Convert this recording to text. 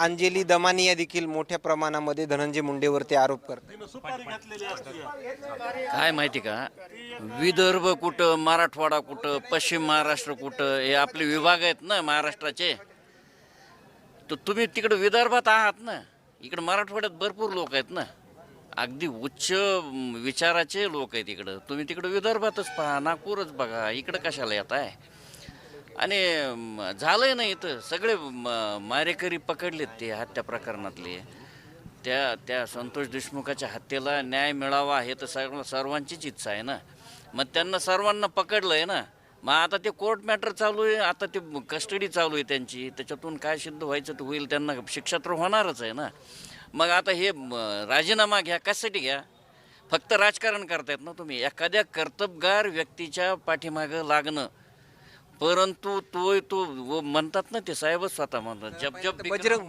अंजली दमानिया देखील मोठ्या प्रमाणामध्ये धनंजय मुंडेवरती आरोप करतात. काय माहिती का? विदर्भ कुठं मराठवाडा कुठं पश्चिम महाराष्ट्र कुठं हे आपले विभाग आहेत ना महाराष्ट्राचे. तर तुम्ही तिकडं विदर्भात आहात ना इकडं मराठवाड्यात भरपूर लोक आहेत ना. अगदी उच्च विचाराचे लोक आहेत इकडं. तुम्ही तिकडं विदर्भातच पहा नागपूरच बघा इकडं कशाला येत आहे आणि झालंय ना इथं. सगळे म, मारेकरी पकडलेत ते हत्या प्रकरणातले. त्या त्या संतोष देशमुखाच्या हत्येला न्याय मिळावा हे तर सर्व सर्वांचीच इच्छा आहे ना. मग त्यांना सर्वांना पकडलं आहे ना. मग आता ते कोर्ट मॅटर चालू आहे आता ते कस्टडी चालू आहे त्यांची. त्याच्यातून काय सिद्ध व्हायचं तर होईल त्यांना शिक्षा तर होणारच आहे ना. मग आता हे राजीनामा घ्या कशासाठी घ्या? फक्त राजकारण करतायत ना तुम्ही. एखाद्या कर्तबगार व्यक्तीच्या पाठीमागं लागणं. परंतु तो तो व म्हणतात ना ते साहेबच स्वतः म्हणतात. जब जब बजरंग